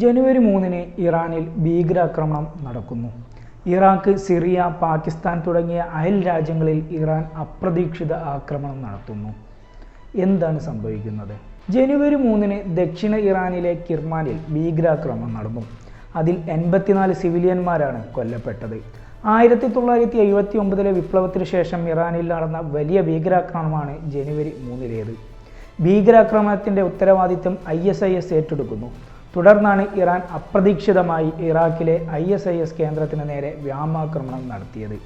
ജനുവരി മൂന്നിന് ഇറാനിൽ ഭീകരാക്രമണം നടക്കുന്നു. ഇറാഖ് സിറിയ പാകിസ്ഥാൻ തുടങ്ങിയ അയൽ രാജ്യങ്ങളിൽ ഇറാൻ അപ്രതീക്ഷിത ആക്രമണം നടത്തുന്നു. എന്താണ് സംഭവിക്കുന്നത്? ജനുവരി മൂന്നിന് ദക്ഷിണ ഇറാനിലെ കിർമാനിൽ ഭീകരാക്രമണം നടന്നു. അതിൽ എൺപത്തിനാല് സിവിലിയന്മാരാണ് കൊല്ലപ്പെട്ടത്. ആയിരത്തി തൊള്ളായിരത്തി എഴുപത്തി ഒമ്പതിലെ വിപ്ലവത്തിന് ശേഷം ഇറാനിൽ നടന്ന വലിയ ഭീകരാക്രമണമാണ് ജനുവരി മൂന്നിലേത്. ഭീകരാക്രമണത്തിന്റെ ഉത്തരവാദിത്തം ഐ എസ് ഐ എസ് ഏറ്റെടുക്കുന്നു. തുടർന്നാണ് ഇറാൻ അപ്രതീക്ഷിതമായി ഇറാഖിലെ ഐ എസ് ഐ എസ് കേന്ദ്രത്തിന് നേരെ വ്യോമാക്രമണം നടത്തിയത്.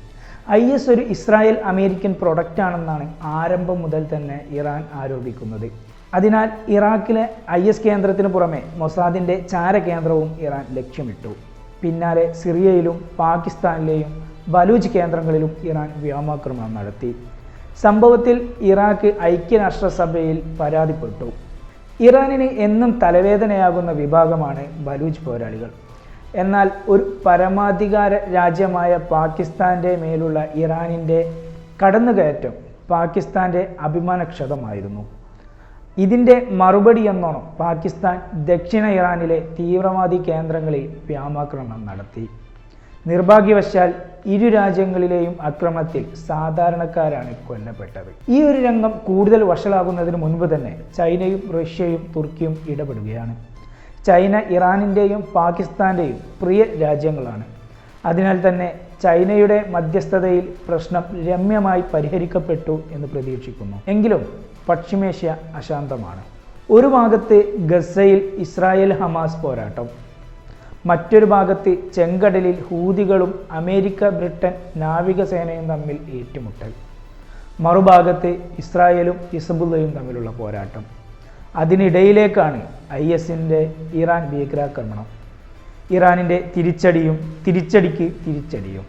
ഐ എസ് ഒരു ഇസ്രായേൽ അമേരിക്കൻ പ്രൊഡക്റ്റാണെന്നാണ് ആരംഭം മുതൽ തന്നെ ഇറാൻ ആരോപിക്കുന്നത്. അതിനാൽ ഇറാഖിലെ ഐ എസ് കേന്ദ്രത്തിന് പുറമെ മൊസാദിന്റെ ചാരകേന്ദ്രവും ഇറാൻ ലക്ഷ്യമിട്ടു. പിന്നാലെ സിറിയയിലും പാകിസ്ഥാനിലെയും ബലൂച്ച് കേന്ദ്രങ്ങളിലും ഇറാൻ വ്യോമാക്രമണം നടത്തി. സംഭവത്തിൽ ഇറാഖ് ഐക്യരാഷ്ട്രസഭയിൽ പരാതിപ്പെട്ടു. ഇറാനിന് എന്നും തലവേദനയാകുന്ന വിഭാഗമാണ് ബലൂച്ച് പോരാളികൾ. എന്നാൽ ഒരു പരമാധികാര രാജ്യമായ പാകിസ്ഥാന്റെ മേലുള്ള ഇറാനിന്റെ കടന്നുകയറ്റം പാകിസ്ഥാന്റെ അഭിമാനക്ഷതമായിരുന്നു. ഇതിന്റെ മറുപടി എന്നോണം പാകിസ്ഥാൻ ദക്ഷിണ ഇറാനിലെ തീവ്രവാദി കേന്ദ്രങ്ങളിൽ വ്യാമാക്രമണം നടത്തി. നിർഭാഗ്യവശാൽ ഇരു രാജ്യങ്ങളിലെയും അക്രമത്തിൽ സാധാരണക്കാരാണ് കൊല്ലപ്പെട്ടത്. ഈ ഒരു രംഗം കൂടുതൽ വഷളാകുന്നതിന് മുൻപ് തന്നെ ചൈനയും റഷ്യയും തുർക്കിയും ഇടപെടുകയാണ്. ചൈന ഇറാനിന്റെയും പാകിസ്ഥാന്റെയും പ്രിയ രാജ്യങ്ങളാണ്. അതിനാൽ തന്നെ ചൈനയുടെ മധ്യസ്ഥതയിൽ പ്രശ്നം രമ്യമായി പരിഹരിക്കപ്പെട്ടു എന്ന് പ്രതീക്ഷിക്കുന്നു. എങ്കിലും പശ്ചിമേഷ്യ അശാന്തമാണ്. ഒരു ഭാഗത്ത് ഗസയിൽ ഇസ്രായേൽ ഹമാസ് പോരാട്ടം മറ്റൊരു ഭാഗത്ത് ചെങ്കടലിൽ ഹൂതികളും അമേരിക്ക ബ്രിട്ടൻ നാവികസേനയും തമ്മിൽ ഏറ്റുമുട്ടൽ. മറുഭാഗത്ത് ഇസ്രായേലും ഇസബുല്ലയും തമ്മിലുള്ള പോരാട്ടം. അതിനിടയിലേക്കാണ് ഐ എസിന്റെ ഇറാൻ ഭീകരാക്രമണം. ഇറാനിന്റെ തിരിച്ചടിയും തിരിച്ചടിക്ക് തിരിച്ചടിയും.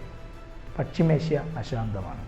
പശ്ചിമേഷ്യ അശാന്തമാണ്.